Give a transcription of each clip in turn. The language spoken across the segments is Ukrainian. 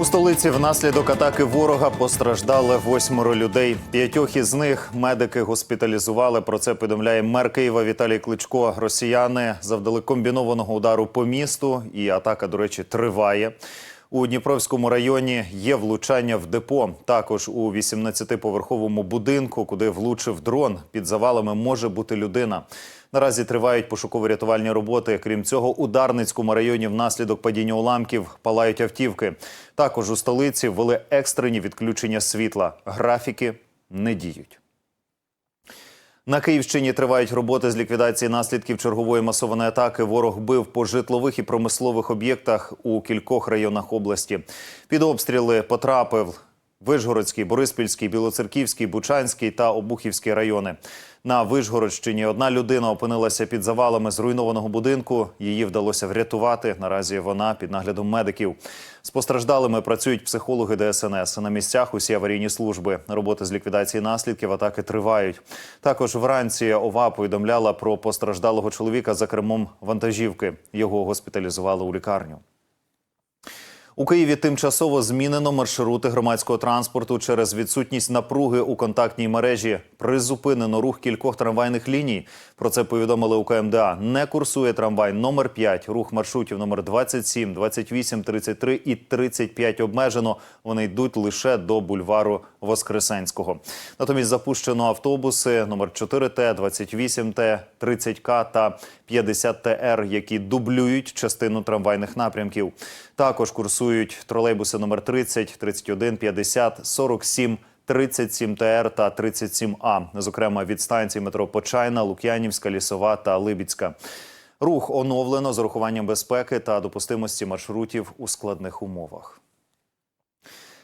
У столиці внаслідок атаки ворога постраждали восьмеро людей. П'ятьох із них медики госпіталізували. Про це повідомляє мер Києва Віталій Кличко. Росіяни завдали комбінованого удару по місту, і атака, до речі, триває. У Дніпровському районі є влучання в депо. Також у 18-поверховому будинку, куди влучив дрон. Під завалами може бути людина. Наразі тривають пошуково-рятувальні роботи. Крім цього, у Дарницькому районі внаслідок падіння уламків палають автівки. Також у столиці ввели екстрені відключення світла. Графіки не діють. На Київщині тривають роботи з ліквідації наслідків чергової масованої атаки. Ворог бив по житлових і промислових об'єктах у кількох районах області. Під обстріли потрапив Вишгородський, Бориспільський, Білоцерківський, Бучанський та Обухівський райони. На Вишгородщині одна людина опинилася під завалами зруйнованого будинку. Її вдалося врятувати. Наразі вона під наглядом медиків. З постраждалими працюють психологи ДСНС. На місцях усі аварійні служби. Роботи з ліквідації наслідків атаки тривають. Також вранці ОВА повідомляла про постраждалого чоловіка за кермом вантажівки. Його госпіталізували у лікарню. У Києві тимчасово змінено маршрути громадського транспорту через відсутність напруги у контактній мережі. Призупинено рух кількох трамвайних ліній. Про це повідомили у КМДА. Не курсує трамвай номер 5, рух маршрутів номер 27, 28, 33 і 35 обмежено. Вони йдуть лише до бульвару Воскресенського. Натомість запущено автобуси номер 4Т, 28Т, 30К та 50ТР, які дублюють частину трамвайних напрямків. Також курсують тролейбуси номер 30, 31, 50, 47, 37 ТР та 37А, зокрема від станцій метро Почайна, Лук'янівська, Лісова та Либіцька. Рух оновлено з урахуванням безпеки та допустимості маршрутів у складних умовах.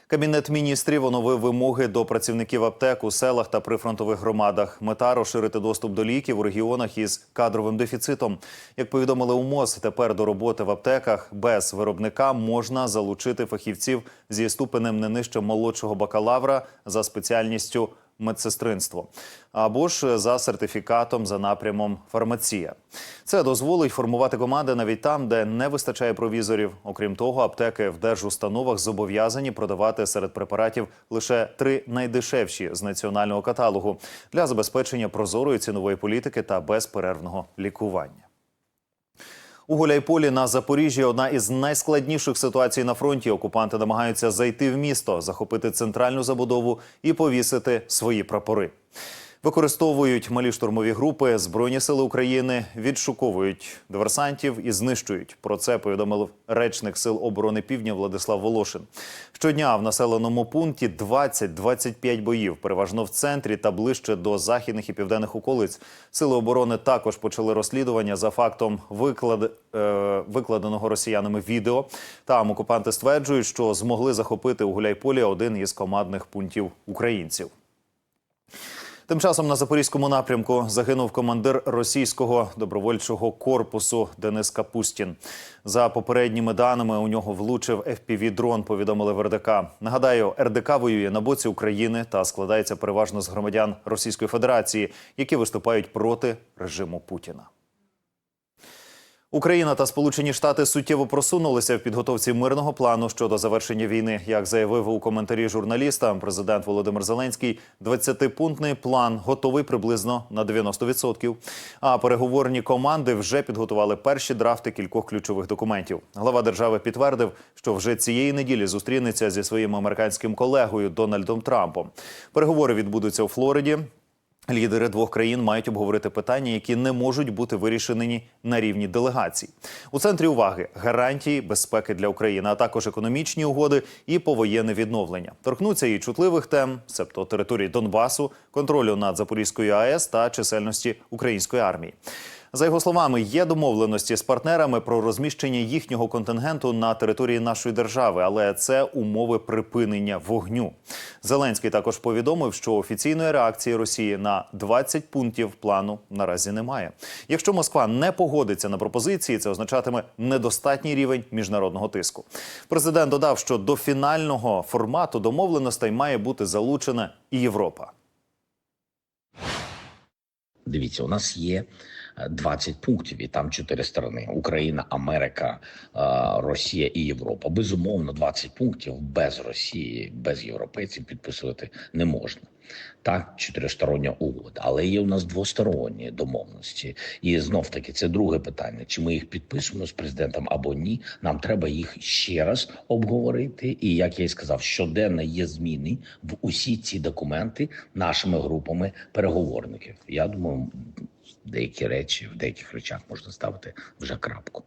Кабінет міністрів оновив вимоги до працівників аптек у селах та прифронтових громадах. Мета розширити доступ до ліків у регіонах із кадровим дефіцитом. Як повідомили у МОЗ, тепер до роботи в аптеках без виробника можна залучити фахівців зі ступенем не нижче молодшого бакалавра за спеціальністю медсестринство або ж за сертифікатом за напрямом фармація. Це дозволить формувати команди навіть там, де не вистачає провізорів. Окрім того, аптеки в держустановах зобов'язані продавати серед препаратів лише три найдешевші з національного каталогу для забезпечення прозорої цінової політики та безперервного лікування. У Гуляйполі на Запоріжжі одна із найскладніших ситуацій на фронті. Окупанти намагаються зайти в місто, захопити центральну забудову і повісити свої прапори. Використовують малі штурмові групи, збройні сили України відшуковують диверсантів і знищують. Про це повідомив речник сил оборони Півдня Владислав Волошин. Щодня в населеному пункті 20-25 боїв, переважно в центрі та ближче до західних і південних околиць. Сили оборони також почали розслідування за фактом виклад... е... викладеного росіянами відео. Там окупанти стверджують, що змогли захопити у Гуляйполі один із командних пунктів українців. Тим часом на запорізькому напрямку загинув командир російського добровольчого корпусу Денис Капустін. За попередніми даними у нього влучив fpv дрон Повідомили в РДК. Нагадаю, РДК воює на боці України та складається переважно з громадян Російської Федерації, які виступають проти режиму Путіна. Україна та Сполучені Штати суттєво просунулися в підготовці мирного плану щодо завершення війни. Як заявив у коментарі журналістам, президент Володимир Зеленський, 20-пунктний план готовий приблизно на 90%. А переговорні команди вже підготували перші драфти кількох ключових документів. Глава держави підтвердив, що вже цієї неділі зустрінеться зі своїм американським колегою Дональдом Трампом. Переговори відбудуться у Флориді. Лідери двох країн мають обговорити питання, які не можуть бути вирішені на рівні делегацій. У центрі уваги гарантії безпеки для України, а також економічні угоди і повоєнне відновлення. Торкнуться і чутливих тем, себто території Донбасу, контролю над Запорізькою АЕС та чисельності української армії. За його словами, є домовленості з партнерами про розміщення їхнього контингенту на території нашої держави, але це умови припинення вогню. Зеленський також повідомив, що офіційної реакції Росії на 20 пунктів плану наразі немає. Якщо Москва не погодиться на пропозиції, це означатиме недостатній рівень міжнародного тиску. Президент додав, що до фінального формату домовленостей має бути залучена і Європа. Дивіться, у нас є 20 пунктів, і там чотири сторони: Україна, Америка, е, Росія і Європа. Безумовно, 20 пунктів без Росії, без європейців підписувати не можна. Так, чотиристороння угода, але є у нас двосторонні домовленості. І знов таки це друге питання: чи ми їх підписуємо з президентом або ні? Нам треба їх ще раз обговорити. І як я і сказав, щоденно є зміни в усі ці документи нашими групами переговорників. Я думаю, деякі речі в деяких речах можна ставити вже крапку.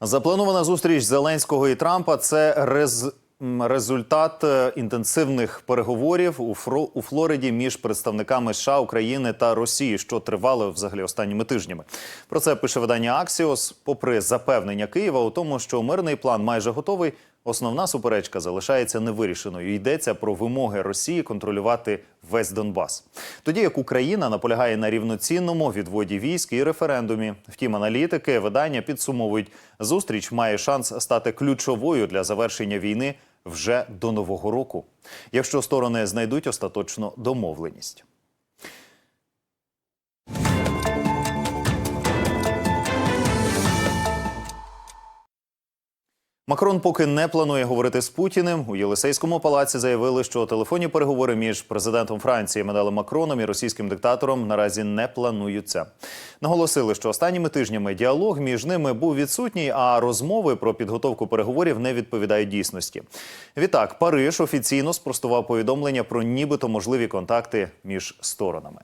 Запланована зустріч Зеленського і Трампа це рез... результат е, інтенсивних переговорів у, Фро... у Флориді між представниками США, України та Росії, що тривали взагалі останніми тижнями. Про це пише видання Аксіос. Попри запевнення Києва у тому, що мирний план майже готовий. Основна суперечка залишається невирішеною. Йдеться про вимоги Росії контролювати весь Донбас. Тоді як Україна наполягає на рівноцінному відводі військ і референдумі. Втім, аналітики видання підсумовують, зустріч має шанс стати ключовою для завершення війни вже до нового року, якщо сторони знайдуть остаточну домовленість. Макрон поки не планує говорити з Путіним. У Єлисейському палаці заявили, що телефонні переговори між президентом Франції Еммануелем Макроном і російським диктатором наразі не плануються. Наголосили, що останніми тижнями діалог між ними був відсутній, а розмови про підготовку переговорів не відповідають дійсності. Відтак, Париж офіційно спростував повідомлення про нібито можливі контакти між сторонами.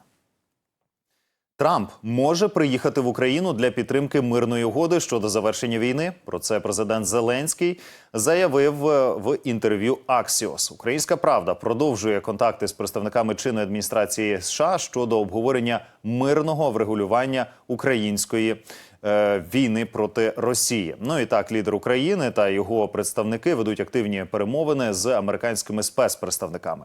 Трамп може приїхати в Україну для підтримки мирної угоди щодо завершення війни. Про це президент Зеленський заявив е, в інтерв'ю Axios. Українська правда продовжує контакти з представниками чинної адміністрації США щодо обговорення мирного врегулювання української е, війни проти Росії. Ну і так, лідер України та його представники ведуть активні перемовини з американськими спецпредставниками.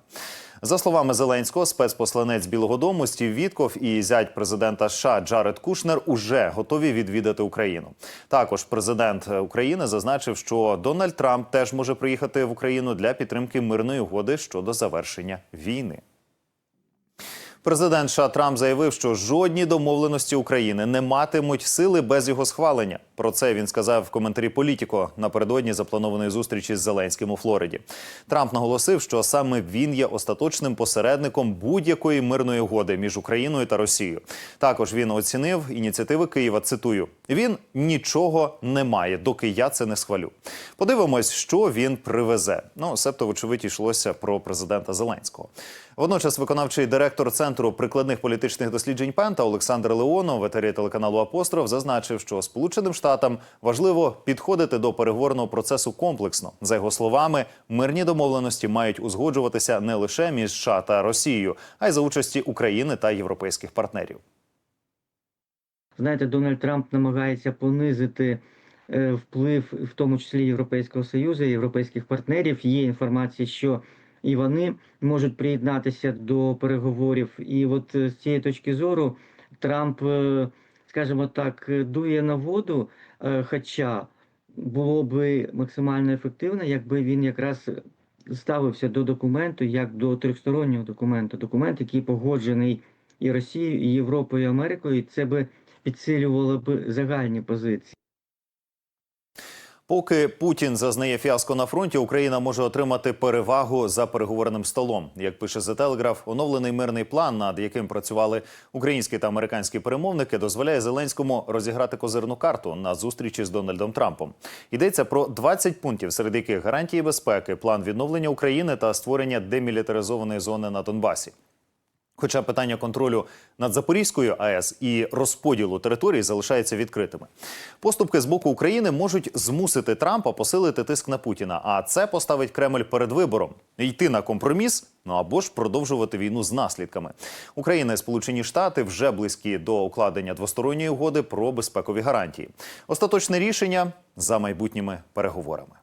За словами Зеленського, спецпосланець Білого Дому Стів Вітков і зять президента США Джаред Кушнер уже готові відвідати Україну. Також президент України зазначив, що Дональд Трамп теж може приїхати в Україну для підтримки мирної угоди щодо завершення війни. Президент США Трамп заявив, що жодні домовленості України не матимуть сили без його схвалення. Про це він сказав в коментарі Політіко напередодні запланованої зустрічі з Зеленським у Флориді. Трамп наголосив, що саме він є остаточним посередником будь-якої мирної угоди між Україною та Росією. Також він оцінив ініціативи Києва. Цитую: він нічого не має, доки я це не схвалю. Подивимось, що він привезе. Ну, себто, вочевидь, йшлося про президента Зеленського. Водночас, виконавчий директор центру прикладних політичних досліджень Пента Олександр Леонов, в телеканалу Апостроф, зазначив, що Сполученим Штатам важливо підходити до переговорного процесу комплексно. За його словами, мирні домовленості мають узгоджуватися не лише між США та Росією, а й за участі України та європейських партнерів. Знаєте, Дональд Трамп намагається понизити е, вплив, в тому числі Європейського Союзу, європейських партнерів. Є інформація, що і вони можуть приєднатися до переговорів. І от е, з цієї точки зору Трамп, е, скажімо так, е, дує на воду, хоча було би максимально ефективно, якби він якраз ставився до документу як до трьохстороннього документу, документ, який погоджений і Росією, і Європою, і Америкою, це би підсилювало б загальні позиції. Поки Путін зазнає фіаско на фронті, Україна може отримати перевагу за переговорним столом. Як пише The Telegraph, оновлений мирний план, над яким працювали українські та американські перемовники, дозволяє Зеленському розіграти козирну карту на зустрічі з Дональдом Трампом. Йдеться про 20 пунктів, серед яких гарантії безпеки, план відновлення України та створення демілітаризованої зони на Донбасі. Хоча питання контролю над Запорізькою АЕС і розподілу території залишаються відкритими. Поступки з боку України можуть змусити Трампа посилити тиск на Путіна. А це поставить Кремль перед вибором йти на компроміс, ну або ж продовжувати війну з наслідками. Україна і Сполучені Штати вже близькі до укладення двосторонньої угоди про безпекові гарантії. Остаточне рішення за майбутніми переговорами.